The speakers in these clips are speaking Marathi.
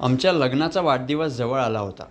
आमच्या लग्नाचा वाढदिवस जवळ आला होता.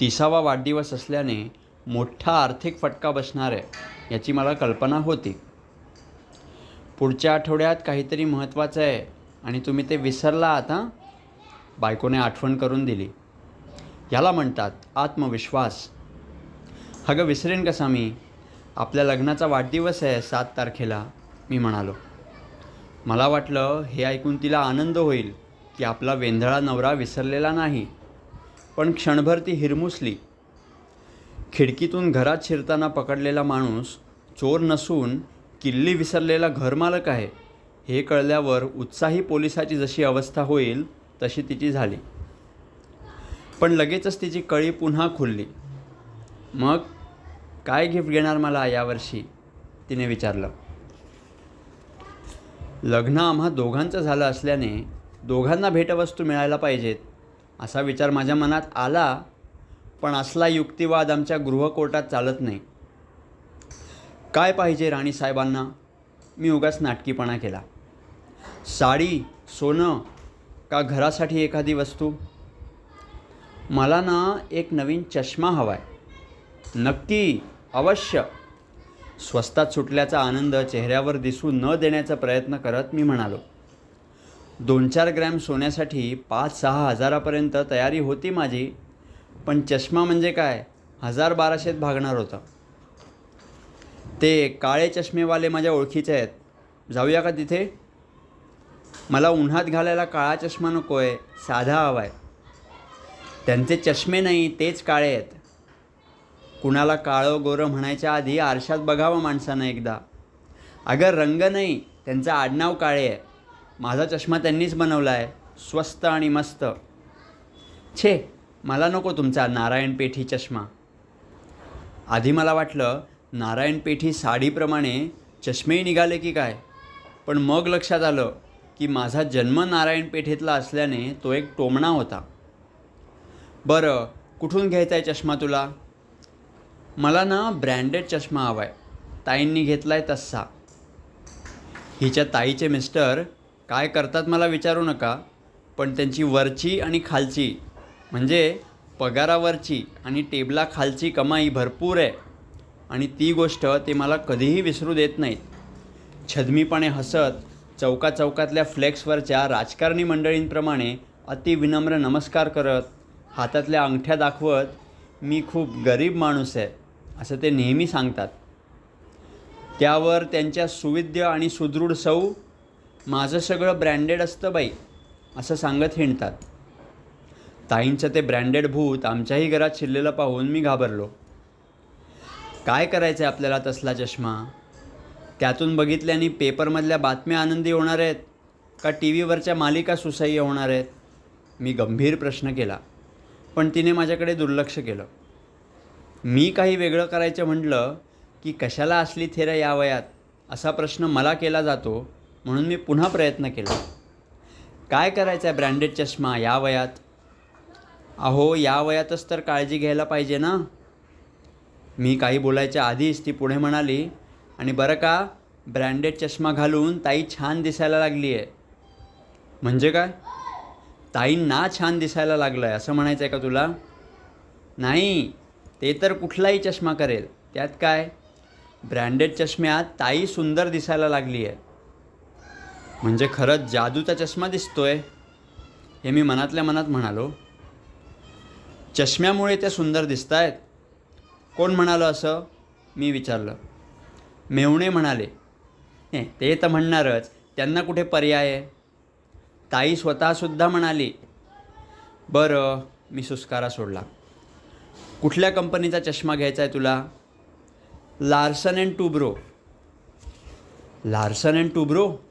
तिसावा वाढदिवस असल्याने मोठा आर्थिक फटका बसणार आहे याची मला कल्पना होती. पुढच्या आठवड्यात काहीतरी महत्त्वाचं आहे आणि तुम्ही ते विसरला आता बायकोने आठवण करून दिली. याला म्हणतात आत्मविश्वास. अगं विसरेन कसा मी? आपल्या लग्नाचा वाढदिवस आहे सात तारखेला मी म्हणालो. मला वाटलं हे ऐकून तिला आनंद होईल. की आपला वेंधळा नवरा विसरलेला नाही. पण क्षणभर ती हिरमुसली. खिडकीतून घरात शिरताना पकडलेला माणूस चोर नसून किल्ली विसरलेला घरमालक आहे. हे कळल्यावर उत्साही पोलिसाची जशी अवस्था होईल तशी तिची झाली. पण लगेचच तिची कळी पुन्हा खुलली. मग काय गिफ्ट घेणार मला यावर्षी? तिने विचारलं. लग्न आम्हा दोघांचं झालं असल्याने दोघांना भेटवस्तू मिळायला पाहिजेत असा विचार माझ्या मनात आला पण असला युक्तिवाद आमच्या गृहकोर्टात चालत नाही. काय पाहिजे राणी साहेबांना? मी उगाच नाटकीपणा केला. साडी सोनं का घरासाठी एखादी वस्तू? मला ना एक नवीन चष्मा हवा आहे नक्की अवश्य. स्वस्तात सुटल्याचा आनंद चेहऱ्यावर दिसू न देण्याचा प्रयत्न करत मी म्हणालो. दोन चार ग्रॅम सोन्यासाठी पाच सहा हजारापर्यंत तयारी होती माझी. पण चष्मा म्हणजे काय? हजार बाराशेत भागणार होतं. ते काळे चष्मेवाले माझ्या ओळखीचे आहेत. जाऊया का तिथे? मला उन्हात घालायला काळा चष्मा नको आहे साधा हवा आहे त्यांचे चष्मे नाही तेच काळे आहेत. कुणाला काळं गोरं म्हणायच्या आधी आरशात बघावं माणसानं एकदा. अगर रंग नाही त्यांचं आडनाव काळे आहे. माझा चष्मा त्यांनीच बनवला आहे स्वस्त आणि मस्त. छे मला नको तुमचा नारायण पेठी चष्मा. आधी मला वाटलं नारायण पेठी साडीप्रमाणे चष्मेही निघाले की काय? पण मग लक्षात आलं की माझा जन्म नारायण पेठेतला असल्याने तो एक टोमणा होता. बरं कुठून घ्यायचा आहे चष्मा तुला? मला ना ब्रँडेड चष्मा हवा आहे ताईंनी घेतला आहे तस्सा हिच्या ताईचे मिस्टर काय करतात मला विचारू नका पण त्यांची वरची आणि खालची म्हणजे पगारावरची आणि टेबला खालची कमाई भरपूर आहे. आणि ती गोष्ट ते मला कधीही विसरू देत नाहीत. छदमीपणे हसत चौका चौकातल्या फ्लेक्सवरच्या राजकारणी मंडळींप्रमाणे अतिविनम्र नमस्कार करत हातातल्या अंगठ्या दाखवत मी खूप गरीब माणूस आहे असं ते नेहमी सांगतात. त्यावर त्यांच्या सुविद्य आणि सुदृढ सौ माझं सगळं ब्रँडेड असतं बाई असं सांगत हिंडतात. ताईंचं ते ब्रँडेड भूत आमच्याही घरात शिरलेलं पाहून मी घाबरलो. काय करायचं आहे आपल्याला तसला चष्मा? त्यातून बघितल्याने पेपरमधल्या बातम्या आनंदी होणार आहेत का टी व्हीवरच्या मालिका सुसह्य होणार आहेत? मी गंभीर प्रश्न केला पण तिने माझ्याकडे दुर्लक्ष केलं. मी काही वेगळं करायचं म्हटलं की कशाला असली थेरा या वयात? असा प्रश्न मला केला जातो म्हणून मी पुन्हा प्रयत्न केला. काय करायचं आहे ब्रँडेड चष्मा या वयात? अहो या वयातच तर काळजी घ्यायला पाहिजे ना? मी काही बोलायच्या आधीच ती पुढे म्हणाली आणि बरं का ब्रँडेड चष्मा घालून ताई छान दिसायला लागली आहे म्हणजे काय? ताईंना छान दिसायला लागलं आहे असं म्हणायचं आहे का तुला? नाही ते तर कुठलाही चष्मा करेल. त्यात काय? ब्रँडेड चष्म्यात ताई सुंदर दिसायला लागली आहे म्हणजे खरंच जादूचा चष्मा दिसतोय हे मी मनातल्या मनात म्हणालो. चष्म्यामुळे त्या सुंदर दिसत आहेत कोण म्हणालं असं? मी विचारलं. मेवणे म्हणाले. हे ते तर म्हणणारच त्यांना कुठे पर्याय आहे? ताई स्वतःसुद्धा म्हणाली. बरं मी सुस्कारा सोडला. कुठल्या कंपनीचा चष्मा घ्यायचा आहे तुला? Larsen and Toubro. Larsen and Toubro?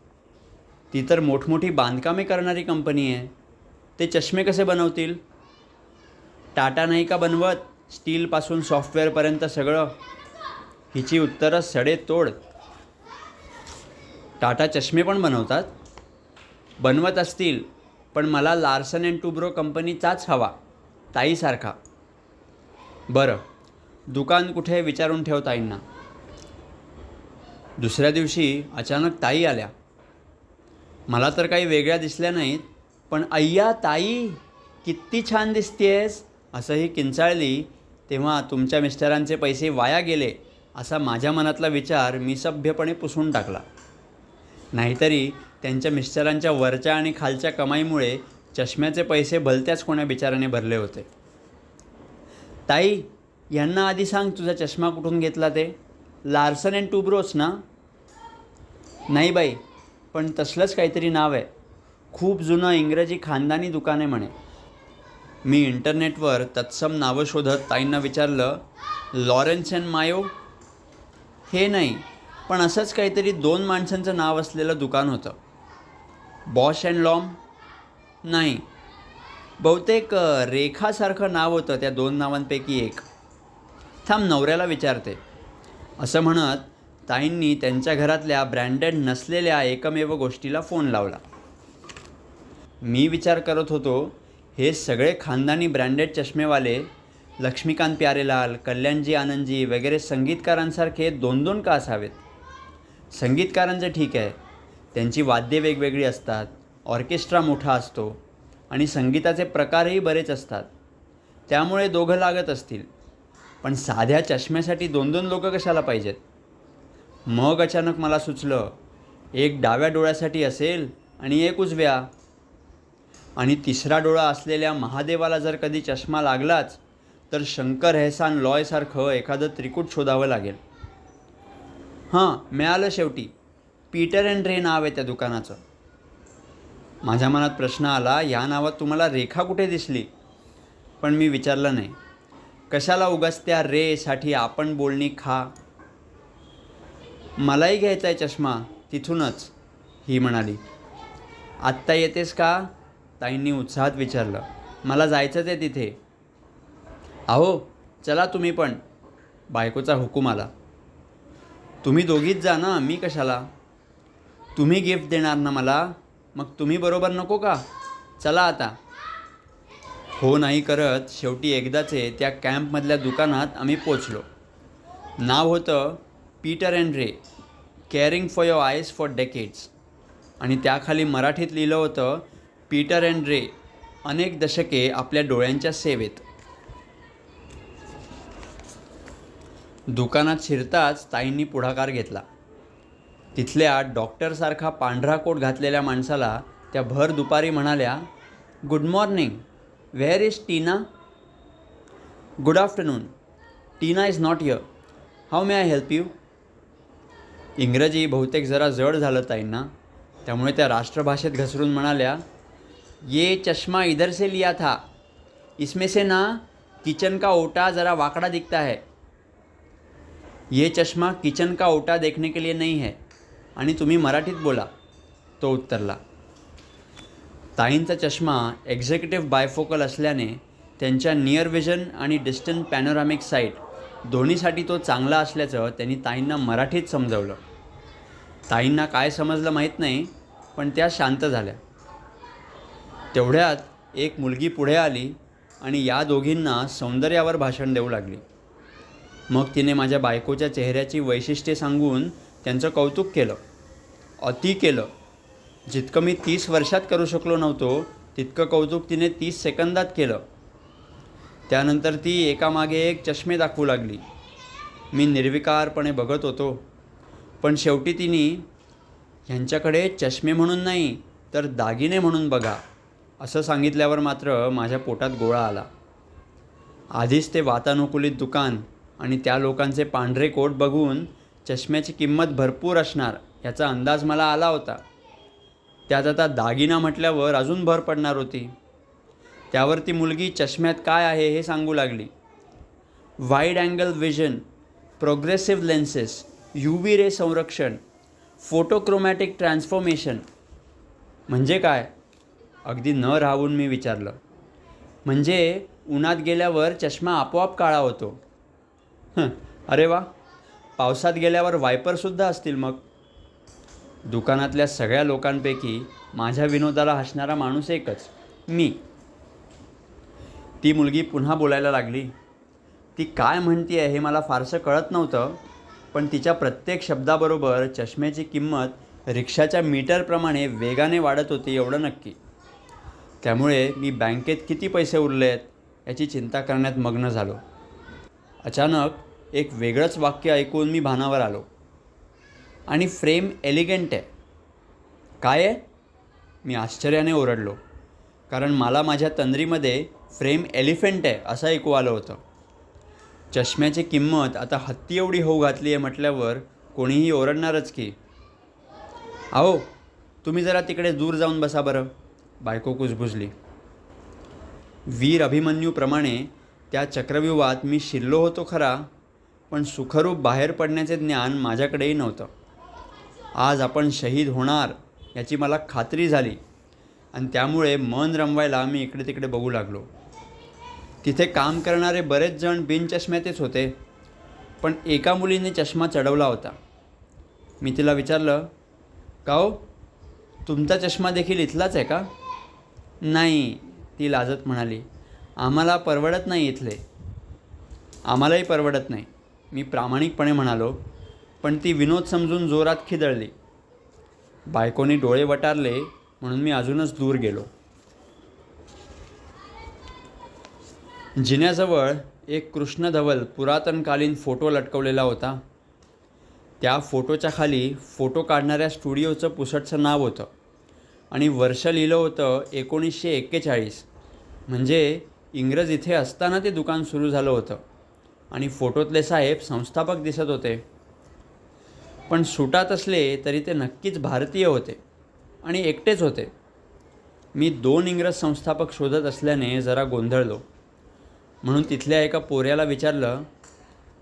ती तर मोठमोठी बांधकामे करणारी कंपनी आहे. ते चष्मे कसे बनवतील? टाटा नाही का बनवत? स्टीलपासून सॉफ्टवेअरपर्यंत सगळं? हिची उत्तरं सडेतोड. टाटा चष्मे पण बनवतात? बनवत असतील पण मला लार्सन अँड टुब्रो कंपनीचाच हवा ताईसारखा. बरं दुकान कुठे विचारून ठेव ताईंना दुसऱ्या दिवशी अचानक ताई आल्या. मला तर काही वेगळ्या दिसल्या नाहीत पण अय्या ताई किती छान दिसतेस असंही किंचाळली तेव्हा तुमच्या मिस्टरांचे पैसे वाया गेले असा माझ्या मनातला विचार मी सभ्यपणे पुसून टाकला. नाहीतरी त्यांच्या मिस्टरांच्या वरच्या आणि खालच्या कमाईमुळे चष्म्याचे पैसे भलत्याच कोण्या बिचाराने भरले होते. ताई यांना आधी सांग तुझा चष्मा कुठून घेतला ते? लार्सन अँड टुब्रोस ना? नाही बाई पण तसलंच काहीतरी नाव आहे. खूप जुनं इंग्रजी खानदानी दुकान आहे म्हणे. मी इंटरनेटवर तत्सम नावं शोधत ताईंना विचारलं लॉरेन्स अँड मायो? हे नाही पण असंच काहीतरी दोन माणसांचं नाव असलेलं दुकान होतं. Bausch and Lomb? नाही. बहुतेक रेखासारखं नाव होतं त्या दोन नावांपैकी एक. थांब नवऱ्याला विचारते. असं म्हणत ताईंनी त्यांच्या घरातल्या ब्रँडेड नसलेल्या एकमेव गोष्टीला फोन लावला. मी विचार करत होतो हे सगळे खानदानी ब्रँडेड चष्मेवाले लक्ष्मीकांत प्यारेलाल कल्याणजी आनंदजी वगैरे संगीतकारांसारखे दोन दोन का असावेत? संगीतकारांचं ठीक आहे त्यांची वाद्ये वेगवेगळी असतात ऑर्केस्ट्रा मोठा असतो आणि संगीताचे प्रकारही बरेच असतात. त्यामुळे दोघं लागत असतील. पण साध्या चष्म्यासाठी दोन दोन लोकं कशाला पाहिजेत? मग अचानक मला सुचलं एक डाव्या डोळ्यासाठी असेल आणि एक उजव्या. आणि तिसरा डोळा असलेल्या महादेवाला जर कधी चष्मा लागलाच तर शंकर हेसान लॉयसारखं एखादं त्रिकूट शोधावं लागेल. हां मिळालं शेवटी. पीटर अँड रे नाव आहे त्या दुकानाचं. माझ्या मनात प्रश्न आला या नावात तुम्हाला रेखा कुठे दिसली? पण मी विचारलं नाही. कशाला उगाच त्या रेसाठी आपण बोलणी खा? मलाही घ्यायचा आहे चष्मा तिथूनच ही म्हणाली. आत्ता येतेस का? ताईंनी उत्साहात विचारलं. मला जायचंच आहे तिथे. अहो चला तुम्ही पण. बायकोचा हुकूम आला. तुम्ही दोघीच जा ना मी कशाला? तुम्ही गिफ्ट देणार ना मला? मग तुम्ही बरोबर नको का? चला आता. हो नाही करत शेवटी एकदाचे त्या कॅम्पमधल्या दुकानात आम्ही पोचलो. नाव होतं Peter and Ray caring for your eyes for decades. आणि त्याखाली मराठीत लिहिलं होतं पीटर अँड रे अनेक दशके आपल्या डोळ्यांच्या सेवेत. दुकानात शिरताच ताईंनी पुढाकार घेतला. तिथल्या डॉक्टरसारखा पांढरा कोट घातलेल्या माणसाला त्या भर दुपारी म्हणाल्या good morning where is Tina? Good afternoon Tina is not here how may I help you? इंग्रजी बहुतेक जरा जड झालं ताईंना. त्यामुळे त्या राष्ट्रभाषेत घसरून म्हणाल्या ये चष्मा इधर से लिया था. इसमें से ना किचन का ओटा ज़रा वाकड़ा दिखता है. ये चष्मा किचन का ओटा देखने के लिए नहीं है. आणि तुम्ही मराठीत बोला. तो उत्तरला. ताईंचा चष्मा एक्झिक्युटिव्ह बायफोकल असल्याने त्यांच्या नियर विजन आणि डिस्टंट पॅनोरामिक साईट दोन्हीसाठी तो चांगला असल्याचं त्यांनी ताईंना मराठीत समजवलं. ताईंना काय समजलं माहीत नाही पण त्या शांत झाल्या. तेवढ्यात एक मुलगी पुढे आली आणि या दोघींना सौंदर्यावर भाषण देऊ लागली. मग तिने माझ्या बायकोच्या चेहऱ्याची वैशिष्ट्ये सांगून त्यांचं कौतुक केलं. अति केलं. जितकं मी तीस वर्षात करू शकलो नव्हतो तितकं कौतुक तिने तीस सेकंदात केलं. त्यानंतर ती एकामागे एक चष्मे दाखवू लागली. मी निर्विकारपणे बघत होतो. पण शेवटी तिने ह्यांच्याकडे चष्मे म्हणून नाही तर दागिने म्हणून बघा असं सांगितल्यावर मात्र माझ्या पोटात गोळा आला. आधीच ते वातानुकूलित दुकान आणि त्या लोकांचे पांढरे कोट बघून चष्म्याची किंमत भरपूर असणार याचा अंदाज मला आला होता. त्यात आता दागिना म्हटल्यावर अजून भर पडणार होती. त्यावर ती मुलगी चष्म्यात काय आहे हे सांगू लागली. Wide angle vision progressive lenses U V ray संरक्षण फोटोक्रोमॅटिक ट्रान्सफॉर्मेशन म्हणजे काय? अगदी न राहून मी विचारलं. म्हणजे उन्हात गेल्यावर चष्मा आपोआप काळा होतो. हं, अरे वा. पावसात गेल्यावर वायपरसुद्धा असतील मग. दुकानातल्या सगळ्या लोकांपैकी माझ्या विनोदाला हसणारा माणूस एकच मी. ती मुलगी पुन्हा बोलायला लागली. ती काय म्हणते हे मला फारसं कळत नव्हतं पण तिच्या प्रत्येक शब्दाबरोबर चष्म्याची किंमत रिक्षाच्या मीटरप्रमाणे वेगाने वाढत होती एवढं नक्की. त्यामुळे मी बँकेत किती पैसे उरले आहेत याची चिंता करण्यात मग्न झालो. अचानक एक वेगळंच वाक्य ऐकून मी भानावर आलो. आणि फ्रेम एलिगंट आहे. काय आहे? मी आश्चर्याने ओरडलो कारण मला माझ्या तंद्रीमध्ये फ्रेम एलिफंट आहे असं ऐकू आलं होतं. चष्म्याची किंमत आता हत्ती एवढी होऊ घातली आहे म्हटल्यावर कोणीही ओरडणारच की अहो तुम्ही जरा तिकडे दूर जाऊन बसा बरं. बायको कुजबुजली. वीर अभिमन्यूप्रमाणे त्या चक्रव्यूहात मी शिरलो होतो खरा पण सुखरूप बाहेर पडण्याचे ज्ञान माझ्याकडेही नव्हतं. आज आपण शहीद होणार याची मला खात्री झाली आणि त्यामुळे मन रमवायला मी इकडे तिकडे बघू लागलो. तिथे काम करणारे बरेच जण बिनचष्म्यातेच होते. पण एका मुलीने चष्मा चढवला होता. मी तिला विचारलं का हो? तुमचा चष्मा देखील इथलाच आहे का? नाही ती लाजत म्हणाली. आम्हाला परवडत नाही इथले. आम्हालाही परवडत नाही मी प्रामाणिकपणे म्हणालो. पण ती विनोद समजून जोरात खिदळली. बायकोनी डोळे वटारले म्हणून मी अजूनच दूर गेलो. जिन्याजवळ एक कृष्णधवल पुरातनकालीन फोटो लटकवलेला होता. त्या फोटोच्या खाली फोटो काढणाऱ्या स्टुडिओचं पुसटचं नाव होतं. आणि वर्ष लिहिलं होतं एकोणीसशे एक्केचाळीस. म्हणजे इंग्रज इथे असताना ते दुकान सुरू झालं होतं. आणि फोटोतले साहेब संस्थापक दिसत होते. पण सुटात असले तरी ते नक्कीच भारतीय होते आणि एकटेच होते. मी दोन इंग्रज संस्थापक शोधत असल्याने जरा गोंधळलो. म्हणून तिथल्या एका पोऱ्याला विचारलं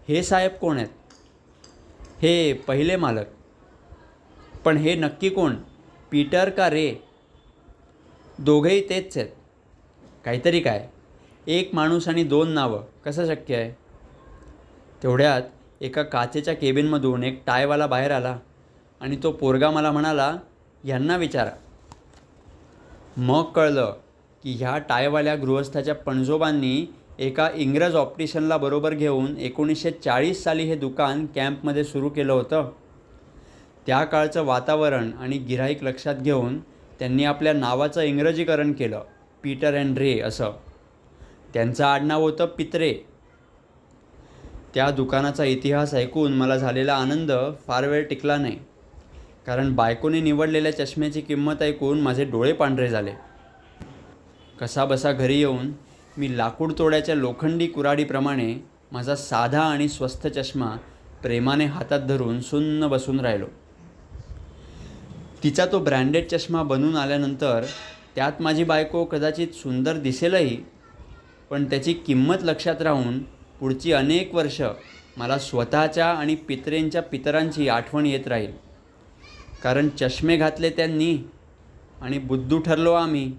हे साहेब कोण आहेत? हे पहिले मालक. पण हे नक्की कोण? पीटर का रे? दोघेही तेच आहेत. काहीतरी काय? एक माणूस आणि दोन नावं. कसं शक्य आहे? तेवढ्यात एका काचेच्या केबिनमधून एक टायवाला बाहेर आला आणि तो पोरगा मला म्हणाला ह्यांना विचारा. मग कळलं की ह्या टायवाल्या गृहस्थाच्या पणजोबांनी एका इंग्रज ऑप्टिशनला बरोबर घेऊन एकोणीसशे चाळीस साली हे दुकान कॅम्पमध्ये सुरू केलं होतं. त्या काळचं वातावरण आणि गिऱ्हाईक लक्षात घेऊन त्यांनी आपल्या नावाचं इंग्रजीकरण केलं पीटर अँड रे असं. त्यांचं आडनाव होतं पित्रे. त्या दुकानाचा इतिहास ऐकून मला झालेला आनंद फार वेळ टिकला नाही. कारण बायकोने निवडलेल्या चष्म्याची किंमत ऐकून माझे डोळे पांढरे झाले. कसा बसा घरी येऊन मी लाकूड तोड्याच्या लोखंडी कुराडीप्रमाणे माझा साधा आणि स्वस्थ चष्मा प्रेमाने हातात धरून सुन्न बसून राहिलो. तिचा तो ब्रँडेड चष्मा बनून आल्यानंतर त्यात माझी बायको कदाचित सुंदर दिसेलही पण त्याची किंमत लक्षात राहून पुढची अनेक वर्ष मला स्वतःच्या आणि पितरेंच्या पितरांची आठवण येत राहील. कारण चष्मे घातले त्यांनी आणि बुद्धू ठरलो आम्ही